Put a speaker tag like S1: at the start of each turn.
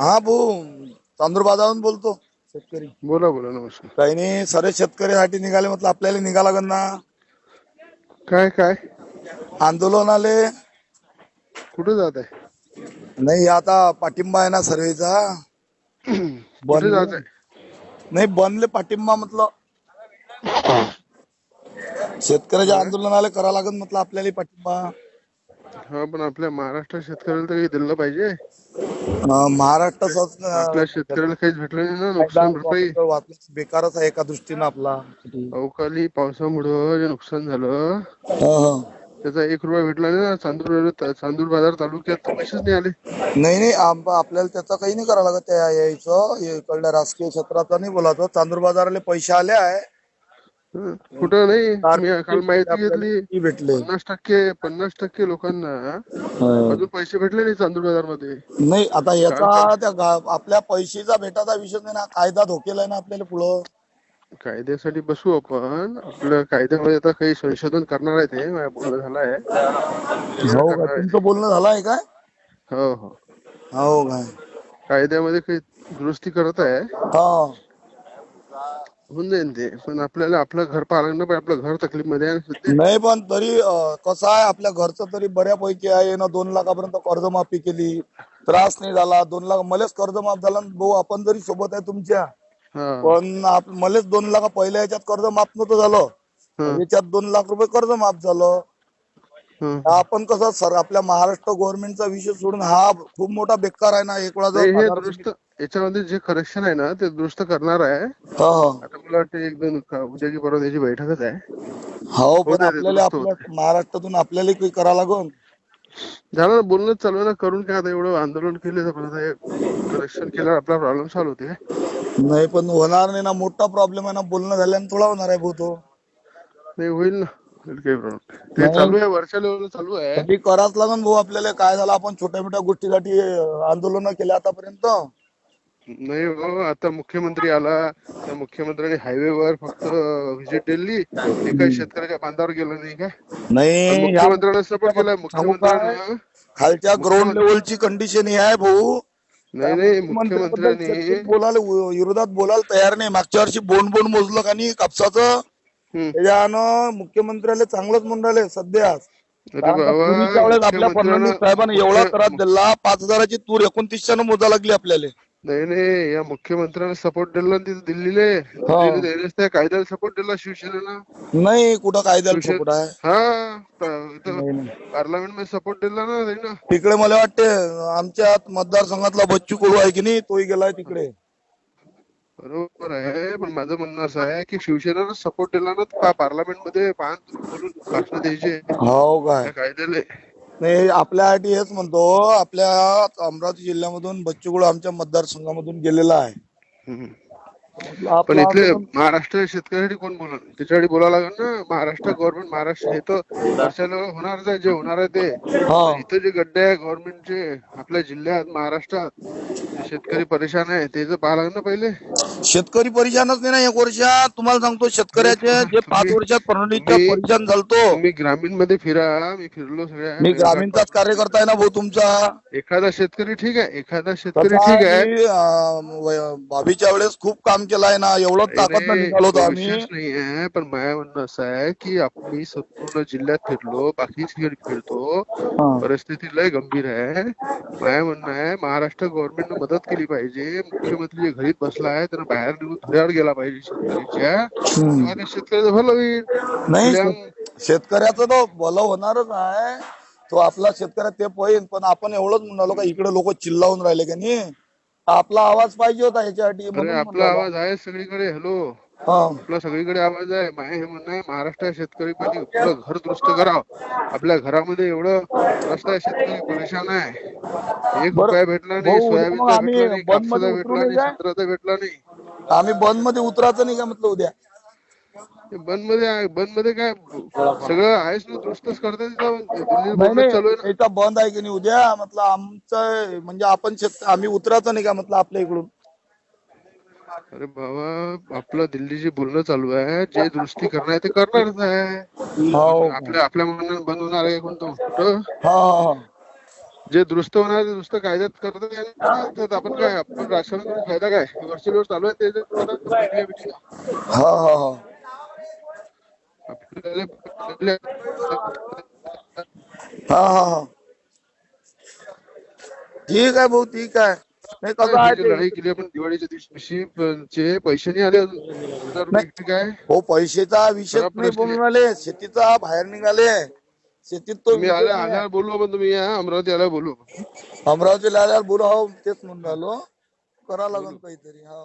S1: हा भाऊ. तांदूळ बाजारातून बोलतो. शेतकरी.
S2: बोला बोला नमस्कार.
S1: काही नाही सर्व शेतकऱ्यासाठी निघाले म्हटलं आपल्याला निघा लागन ना.
S2: काय काय?
S1: आंदोलनाले
S2: कुठे जात आहे?
S1: नाही आता पाठिंबा आहे ना सर्वेचा.
S2: कुठे जात आहे?
S1: नाही बनले पाठिंबा म्हटलं. शेतकऱ्याच्या आंदोलनाला करा लागन म्हटलं आपल्याला पाठिंबा.
S2: हा पण आपल्या महाराष्ट्र शेतकऱ्याला तर काही दिलं पाहिजे
S1: महाराष्ट्राचाच
S2: आपल्या शेतकऱ्याला काहीच भेटलं नाही ना नुकसान भरपाई
S1: वाचलं बेकारच आहे एका दृष्टीनं आपला
S2: अवकाळी पावसामुळं जे नुकसान झालं. त्याचा एक रुपया भेटला नाही ना चांदूर चांदूर बाजार तालुक्यात पैसेच नाही आले
S1: नाही नाही आम- आपल्याला त्याचं काही नाही करावं लागत त्या यायचं इकडल्या राजकीय क्षेत्राचं नाही बोलायचं चांदूर बाजाराला पैसे आले आहे.
S2: कुठं नाही काल माहिती घेतली.
S1: भेटले?
S2: पन्नास टक्के पन्नास टक्के लोकांना अजून पैसे भेटले नाही चांदूर बाजारमध्ये
S1: नाही आता याचा त्या आपल्या पैशाचा भेटाचा विषय नाही ना कायदा धोकेला ना आपल्याला पुढं.
S2: कायद्यासाठी बसू आपण. आपल्या कायद्यामध्ये आता काही संशोधन करणार आहे ते बोलणं झालं आहे
S1: हो का? तुमचं बोलणं झालं आहे काय?
S2: हो हो.
S1: हो काय?
S2: कायद्यामध्ये काही दुरुस्ती करत आहे.
S1: हा.
S2: होऊन जाईल ते. पण आपल्याला आपलं घर पाहायला आपलं घर तकलीफमध्ये आहे. ना सध्या
S1: नाही पण तरी अं, कसं आहे आपल्या घरचं तरी बऱ्यापैकी आहे. ना दोन लाखापर्यंत कर्जमाफी केली. त्रास नाही झाला. दोन लाख मलेच कर्जमाफ झाला न भाऊ आपण जरी सोबत आहे तुमच्या
S2: हा.
S1: पण आप- मलेच दोन लाख पहिल्या याच्यात कर्ज माफ नव्हतं झालं.
S2: हं,
S1: याच्यात दोन लाख रुपये कर्ज माफ झालं. आपण कसं सर आपल्या महाराष्ट्र गव्हर्नमेंटचा विषय सोडून हा खूप मोठा बेकार आहे ना एक वेळा
S2: हे
S1: जर
S2: दुरुस्त याच्यामध्ये जे करेक्शन आहे ना ते दुरुस्त करणार आहे. आता मला वाटतं एक दोन का- उद्या की परवा त्याची बैठकच आहे.
S1: हो पण आपल्याला आपल्या महाराष्ट्रातून आपल्याला काही करा लागून?
S2: झालं ना बोलणं चालू आहे ना करून काय आता एवढं आंदोलन केले तर करेक्शन केल्यावर आपला प्रॉब्लेम सॉल्व्ह होते.
S1: नाही पण होणार नाही ना मोठा प्रॉब्लेम आहे ना बोलणं झाल्यानं थोडा होणार आहे भाऊ तो
S2: नाही होईल ना. काही प्रॉब्लेम ते चालू आहे वरच्या लेवलला चालू आहे.
S1: कधी करावंच लागन भाऊ आपल्याला. काय झालं आपण छोट्या मोठ्या गोष्टीसाठी आंदोलन केले आतापर्यंत.
S2: नाही हो आता मुख्यमंत्री आला. त्या मुख्यमंत्र्यांनी हायवेवर फक्त व्हिजिट दिली. एका शेतकऱ्याच्या बांधावर गेलं नाही काय?
S1: नाही या-
S2: मुख्यमंत्र्यांना सपोर्ट केलाय मुख्यमंत्र्यांना
S1: खालच्या ग्राउंड लेवलची कंडिशन ही आहे भाऊ.
S2: नाही नाही मुख्यमंत्र्यांनी
S1: बोलायला विरोधात बोलायला तयार नाही मागच्या वर्षी बोंड बोंड मोजलं का नाही कापसाचं. त्याच्यानं मुख्यमंत्र्याला चांगलंच म्हणून राहिले सध्या. पूर्वीच्या वेळेस आपल्या फडणवीस साहेबांनी एवढा त्रास दिला पाच हजाराची तूर एकोणतीसशे मोजा लागली आपल्याला.
S2: नाही नाही या मुख्यमंत्र्यांना सपोर्ट दिला ना तिथे दिल्लीले. कायद्याला सपोर्ट दिला शिवसेनेला
S1: नाही कुठं कायद्याला कुठं आहे?
S2: हा पार्लमेंटमध्ये सपोर्ट दिला ना
S1: तिकडे मला वाटते आमच्या मतदारसंघातला बच्चू कडू आहे की नाही तोही गेलाय तिकडे.
S2: बरोबर आहे. पण माझं म्हणणं असं आहे की शिवसेनेनं सपोर्ट दिला ना पार्लमेंटमध्ये पान बोलून भाषण द्यायचे.
S1: हो काय
S2: कायद्याले
S1: नाही आपल्यासाठी हेच म्हणतो आपल्या अमरावती जिल्ह्यामधून बच्चू कडू आमच्या मतदारसंघामधून गेलेला आहे.
S2: पण इथले महाराष्ट्र शेतकऱ्यासाठी कोण बोलणार? त्याच्यासाठी बोलावं लागेल ना. महाराष्ट्र गव्हर्नमेंट महाराष्ट्र हे तर होणारच आहे जे होणार आहे ते. इथं जे गड्डे आहे गव्हर्नमेंटचे आपल्या जिल्ह्यात महाराष्ट्रात शेतकरी परेशान आहे. ते तर पाहा लागेल ना पहिले.
S1: शेतकरी परेशानच नाही ना एक वर्षात तुम्हाला सांगतो शेतकऱ्याचे जे पाच वर्षात फडणवीसच्या
S2: मी-
S1: परेशान झालतो.
S2: तुम्ही ग्रामीणमध्ये फिरा मी फिरलो सगळ्या.
S1: मी ग्रामीणचाच कार्यकर्ता आहे ना भाऊ तुमचा.
S2: एखादा शेतकरी ठीक आहे. एखादा शेतकरी ठीक आहे.
S1: मी, अं, भाभीच्या वेळेस खूप काम केलंय ना. एवढं ताकद
S2: नाही,
S1: निघालो होतो आम्ही.
S2: विशेष नाही आहे. पण माझं म्हणणं असं आहे की आपण मी संपूर्ण जिल्ह्यात फिरलो बाकी ठिकाणी फिरतो.
S1: हा.
S2: परिस्थिती लय गंभीर आहे. माझं म्हणणं आहे महाराष्ट्र गव्हर्नमेंटनं मदत केली पाहिजे. मुख्यमंत्री जे घरीत बसला आहे त्यानं बाहेर निघून धुळ्यावर गेला पाहिजे तेव्हा त्या शेतकऱ्याचं भलं होईल.
S1: नाही शेतकऱ्याचं तो भलं होणारच आहे. तो आपला शेतकऱ्या ते पहिन पण आपण एवढंच म्हणालो का इकडे लोक चिल्लावून राहिले का नाही? आपला आवाज पाहिजे होता ह्याच्यासाठी
S2: अरे
S1: म्हणून
S2: आपला
S1: म्हणालो.
S2: आवाज आहे सगळीकडे हॅलो. आपला सगळीकडे आवाज आहे. माझे हे म्हणणं आहे महाराष्ट्र शेतकरी पाहिजे आपलं घर दुरुस्त करावं. आपल्या घरामध्ये एवढं रस्ता शेतकरी परेशान आहे. एक. रुपया भेटला नाही सोयाबीनचा भेटला नाही कापसाचा भेटला
S1: नाही?
S2: संत्र्याचा भेटला नाही.
S1: आम्ही बंदमध्ये उतरायचं नाही का म्हटलं उद्या?
S2: बंदमध्ये बंदमध्ये काय सगळं आहेच ना दुरुस्तच करता तिथं दिल्लीत
S1: नाही
S2: बोलणं चालू आहे
S1: नाही इथं बंद आहे की नाही उद्या? म्हटलं आमचं म्हणजे आपण शेत आम्ही उतरायचं नाही का म्हटलं आपल्या इकडून?
S2: अरे बाबा आपलं दिल्लीची बोलणं चालू आहे. जे दुरुस्ती करणार आहे ते करणारच आहे.
S1: हो.
S2: आपल्या आपल्या म्हणणं बंद होणार आहे कोणतं कुठं
S1: हा हा.
S2: जे दुरुस्त होणार ते दुरुस्त कायद्यात करता येईल ना, तर आपण काय आपण राजकारण करून फायदा काय? वर्षानुवर्ष चालू आहे ते जे
S1: हा हा हा.
S2: आपल्याला
S1: हा हा हा. ठीक आहे भाऊ ठीक आहे. नाही कसं आहे
S2: ही जी
S1: ते-
S2: लढाई केली आपण दिवाळीच्या दिवशी. चे पैसे नाही आले अजून. रुपये किती काय?
S1: हो पैशाचा विषय
S2: खराब
S1: नाही
S2: परिस्थिती
S1: बोलून आले शेतीचा बाहेर निघाले. शेतीत तो
S2: तुम्ही
S1: विषय
S2: आल्या
S1: नाही.
S2: आल्यावर बोलू आपण तुम्ही या अमरावती आल्यावर बोलू
S1: अमरावतीला आल्यावर बोला हो तेच म्हणून राहिलो. करा लागल काहीतरी हा.